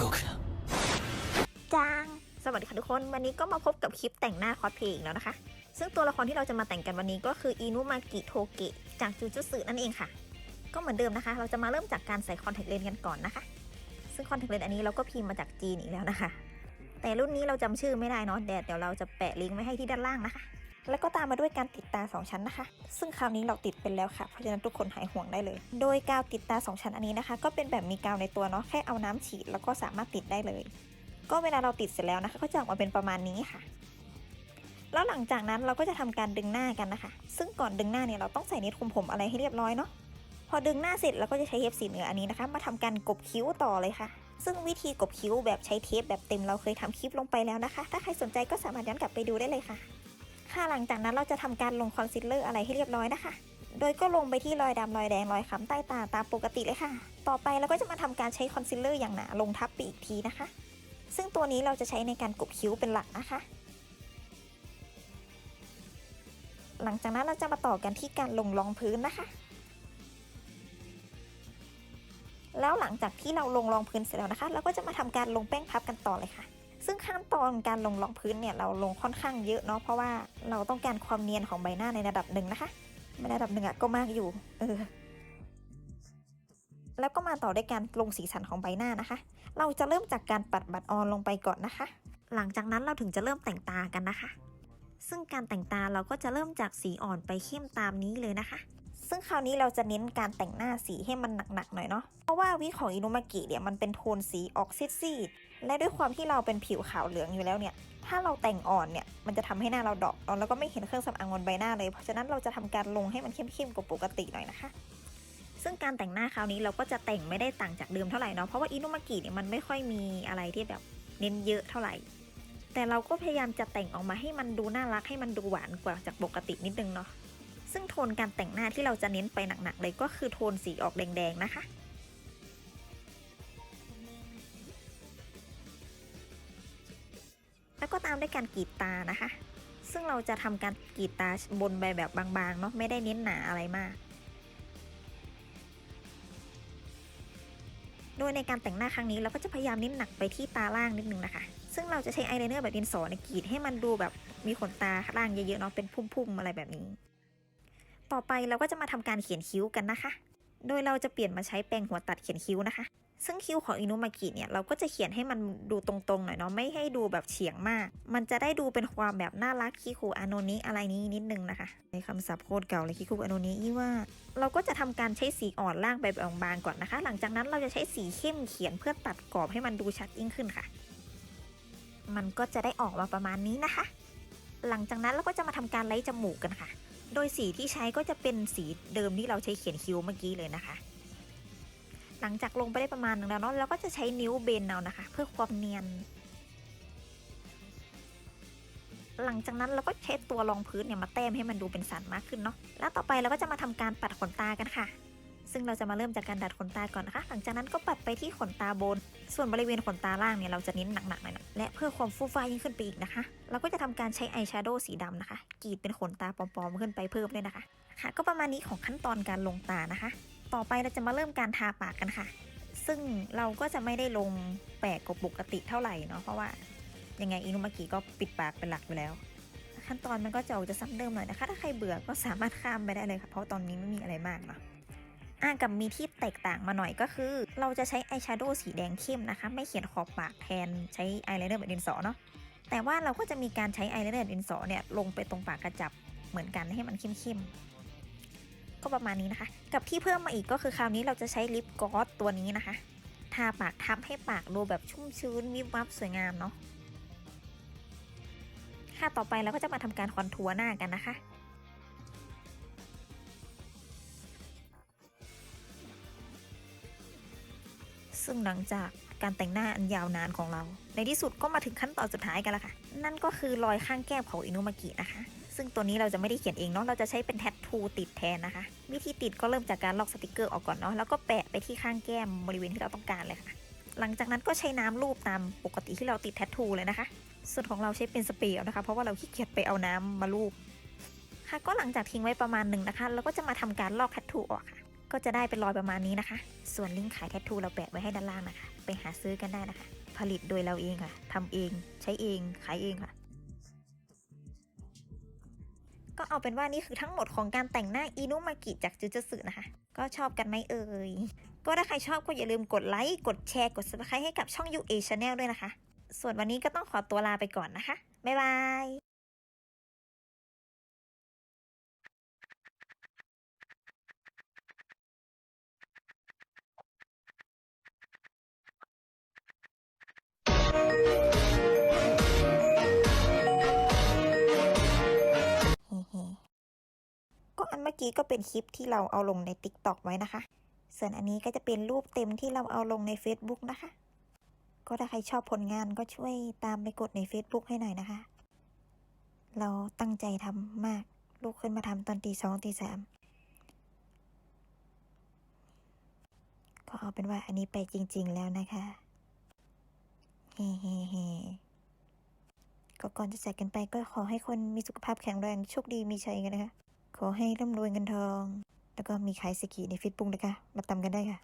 動くな จาง สวัสดีค่ะทุกคน วันนี้ก็มาพบกับคลิปแต่งหน้าคอสเพลย์อีกแล้วนะคะ ซึ่งตัวละครที่เราจะมาแต่งกันวันนี้ก็คืออินุมากิโทเกะจากจูจูสึนั่นเองค่ะ ก็เหมือนเดิมนะคะ เราจะมาเริ่มจากการใส่คอนแทคเลนส์กันก่อนนะคะ ซึ่งคอนแทคเลนส์อันนี้เราก็พิมพ์มาจากจีนอีกแล้วนะคะ แต่รุ่นนี้เราจำชื่อไม่ได้เนาะเดี๋ยวเดี๋ยวเราจะแปะลิงก์ไว้ให้ที่ด้านล่างนะคะ แล้วก็ตามมาด้วยการติดตา 2 ชั้นนะคะ ซึ่งคราวนี้เราติดเป็นแล้วค่ะ เพราะฉะนั้นทุกคนหายห่วงได้เลย โดยกาวติดตา 2 ชั้นอันนี้นะคะ ก็เป็นแบบมีกาวในตัวเนาะ แค่เอาน้ำฉีดแล้วก็สามารถติดได้เลย ก็เวลาเราติดเสร็จแล้วนะคะ ก็จะออกมาเป็นประมาณนี้ค่ะ แล้วหลังจากนั้นเราก็จะทำการดึงหน้ากันนะคะ ซึ่งก่อนดึงหน้าเนี่ยเราต้องใส่เน็ตคุมผมอะไรให้เรียบร้อยเนาะ พอดึงหน้าเสร็จเราก็จะใช้เทปสีเหนืออันนี้นะคะ มาทำการกบคิ้วต่อเลยค่ะซึ่งวิธีกบคิ้วแบบใช้เทปแบบเต็มเราเคยทำคลิปลงไปแล้วนะคะ ถ้าใครสนใจก็สามารถย้อนกลับไปดูได้เลยค่ะ ค่ะหลังจากนั้นเราจะทำการลงคอนซีลเลอร์อะไรให้เรียบร้อยนะคะ โดยก็ลงไปที่รอยดำรอยแดงรอยค้ำใต้ตาตามปกติเลยค่ะ ต่อไปเราก็จะมาทำการใช้คอนซีลเลอร์อย่างหนาลงทับไปอีกทีนะคะ ซึ่งตัวนี้เราจะใช้ในการกบคิ้วเป็นหลักนะคะ หลังจากนั้นเราจะมาต่อกันที่การลงรองพื้นนะคะ แล้วหลังจากที่เราลงรองพื้นเสร็จแล้วนะคะ เราก็จะมาทำการลงแป้งพับกันต่อเลยค่ะ ซึ่งขั้นตอนการลงรองพื้นเนี่ยเราลงค่อนข้างเยอะเนาะเพราะว่าเราต้องการความเนียนของใบหน้าในระดับหนึ่งนะคะในระดับหนึ่งอะก็มากอยู่เออแล้วก็มาต่อด้วยการลงสีสันของใบหน้านะคะ เราจะเริ่มจากการปัดบัตรออนลงไปก่อนนะคะ หลังจากนั้นเราถึงจะเริ่มแต่งตากันนะคะ ซึ่งการแต่งตาเราก็จะเริ่มจากสีอ่อนไปเข้มตามนี้เลยนะคะ ซึ่งคราวนี้เราจะเน้นการแต่งหน้าสีให้มันหนักๆหน่อยเนาะ เพราะว่าวิของอินุมากิเนี่ยมันเป็นโทนสีออกซีดๆ และด้วยความที่เราเป็นผิวขาวเหลืองอยู่แล้วเนี่ย ถ้าเราแต่งอ่อนเนี่ยมันจะทำให้หน้าเราดอกแล้วก็ไม่เห็นเครื่องสำอางบนใบหน้าเลย เพราะฉะนั้นเราจะทำการลงให้มันเข้มๆกว่าปกติหน่อยนะคะซึ่งการแต่งหน้าคราวนี้เราก็จะแต่งไม่ได้ต่างจากเดิมเท่าไหร่เนาะ เพราะว่าอินุมากิเนี่ยมันไม่ค่อยมีอะไรที่แบบเน้นเยอะเท่าไหร่ แต่เราก็พยายามจะแต่งออกมาให้มันดูน่ารักให้มันดูหวานกว่าจากปกตินิดนึงเนาะ ซึ่งโทนการแต่งหน้าที่เราจะเน้นไปหนักๆเลยก็คือโทนสีออกแดงๆนะคะแล้วก็ตามด้วยการกรีดตานะคะ ซึ่งเราจะทำการกรีดตาบนใบแบบบางๆเนาะไม่ได้เน้นหนาอะไรมาก โดยในการแต่งหน้าครั้งนี้เราก็จะพยายามเน้นหนักไปที่ตาล่างนิดนึงนะคะ ซึ่งเราจะใช้อายไลเนอร์แบบดินสอในกรีดให้มันดูแบบมีขนตาล่างเยอะๆเนาะเป็นพุ่มๆอะไรแบบนี้ ต่อไปเราก็จะมาทำการเขียนคิ้วกันนะคะ โดยเราจะเปลี่ยนมาใช้แปรงหัวตัดเขียนคิ้วนะคะ ซึ่งคิ้วของอินุมากิเนี่ยเราก็จะเขียนให้มันดูตรงๆหน่อยเนาะไม่ให้ดูแบบเฉียงมาก มันจะได้ดูเป็นความแบบน่ารักคิคุอาโนนิอะไรนี้นิดนึงนะคะในคำศัพท์โคตรเก่าเลยคิคุอาโนนิอีว่า เราก็จะทำการใช้สีอ่อนล่างแบบบางๆก่อนนะคะ หลังจากนั้นเราจะใช้สีเข้มเขียนเพื่อตัดกรอบให้มันดูชัดยิ่งขึ้นค่ะ มันก็จะได้ออกมาประมาณนี้นะคะ หลังจากนั้นเราก็จะมาทำการไล่จมูกกันค่ะ โดยสีที่ใช้ก็จะเป็นสีเดิมที่เราใช้เขียนคิ้วเมื่อกี้เลยนะคะ หลังจากลงไปได้ประมาณนึงแล้วเนาะเราก็จะใช้นิ้วเบนเอานะคะ เพื่อความเนียน หลังจากนั้นเราก็ใช้ตัวรองพื้นเนี่ยมาแต้มให้มันดูเป็นสันมากขึ้นเนาะแล้วต่อไปเราก็จะมาทำการปัดขนตากันค่ะ ซึ่งเราจะมาเริ่มจากการดัดขนตาก่อนนะคะ หลังจากนั้นก็ปัดไปที่ขนตาบน ส่วนบริเวณขนตาล่างเนี่ยเราจะเน้นหนักๆหน่อยนะและเพื่อความฟูฟ้ายิ่งขึ้นไปอีกนะคะ เราก็จะทำการใช้อายแชโดว์สีดำนะคะกรีดเป็นขนตาปลอมๆขึ้นไปเพิ่มเลยนะคะค่ะ ก็ประมาณนี้ของขั้นตอนการลงตานะคะ ต่อไปเราจะมาเริ่มการทาปากกันค่ะ ซึ่งเราก็จะไม่ได้ลงแปลกกว่าปกติเท่าไหร่เนาะเพราะว่ายังไงอินุมากิก็ปิดปากเป็นหลักอยู่แล้ว ขั้นตอนมันก็จะออกจะซ้ำเดิมหน่อยนะคะ ถ้าใครเบื่อก็สามารถข้ามไปได้เลยค่ะ เพราะตอนนี้ไม่มีอะไรมากเนาะ อะกับมีที่แตกต่างมาหน่อยก็คือ เราจะใช้อายแชโดว์สีแดงเข้มนะคะ ไม่เขียนขอบปากแทนใช้อายไลเนอร์แบบดินสอเนาะแต่ว่าเราก็จะมีการใช้อายไลเนอร์ดินสอเนี่ยลงไปตรงปากกระจับเหมือนกันให้มันเข้มๆก็ประมาณนี้นะคะ กับที่เพิ่มมาอีกก็คือคราวนี้เราจะใช้ลิปกลอสตัวนี้นะคะทาปากทับให้ปากดูแบบชุ่มชื้นวิบวับสวยงามเนาะค่ะต่อไปเราก็จะมาทำการคอนทัวร์หน้ากันนะคะ ซึ่งหลังจากการแต่งหน้าอันยาวนานของเรา ในที่สุดก็มาถึงขั้นตอนสุดท้ายกันแล้วค่ะ นั่นก็คือรอยข้างแก้มของอินุมากินะคะ ซึ่งตัวนี้เราจะไม่ได้เขียนเองเนาะ เราจะใช้เป็นแทททูติดแทนนะคะ วิธีติดก็เริ่มจากการลอกสติกเกอร์ออกก่อนเนาะ แล้วก็แปะไปที่ข้างแก้มบริเวณที่เราต้องการเลยค่ะ หลังจากนั้นก็ใช้น้ำลูบตามปกติที่เราติดแทททูเลยนะคะ ส่วนของเราใช้เป็นสเปรย์นะคะ เพราะว่าเราขี้เกียจไปเอาน้ำมาลูบ ค่ะ ก็หลังจากทิ้งไว้ประมาณหนึ่งนะคะ เราก็จะมาทำการลอกแทททูออกค่ะ ก็จะได้เป็นรอยประมาณนี้นะคะ ส่วนลิงก์ขายแทททูเราแปะไว้ให้ด้านล่างนะคะ ไปหาซื้อกันได้นะคะ ผลิตโดยเราเองค่ะทำเองใช้เองขายเองค่ะ ก็เอาเป็นว่านี่คือทั้งหมดของการแต่งหน้าอินุมากิจากจูจูสึนะคะ ก็ชอบกันไหมเอ่ย ก็ถ้าใครชอบก็อย่าลืมกดไลค์กดแชร์กด subscribe ให้กับช่อง UA Channel ด้วยนะคะ ส่วนวันนี้ก็ต้องขอตัวลาไปก่อนนะคะบ๊ายบาย ก็อันเมื่อกี้ก็เป็นคลิปที่เราเอาลงใน TikTok ไว้นะคะ ส่วนอันนี้ก็จะเป็นรูปเต็มที่เราเอาลงใน Facebook นะคะ ก็ถ้าใครชอบผลงานก็ช่วยตามไปกดใน Facebook ให้หน่อยนะคะ เราตั้งใจทำมาก ลูกขึ้นมาทำตอนตีสองตีสามก็เอาเป็นว่าอันนี้ไปจริง ๆ แล้วนะคะเฮ้เฮ้เฮ้ก็ก่อนจะจากกันไปก็ขอให้คนมีสุขภาพแข็งแรงโชคดีมีชัยกันนะคะ ขอให้ร่ำรวยเงินทอง แล้วก็มีขายสกีในเฟซบุ๊กนะคะ มาตากันได้ค่ะ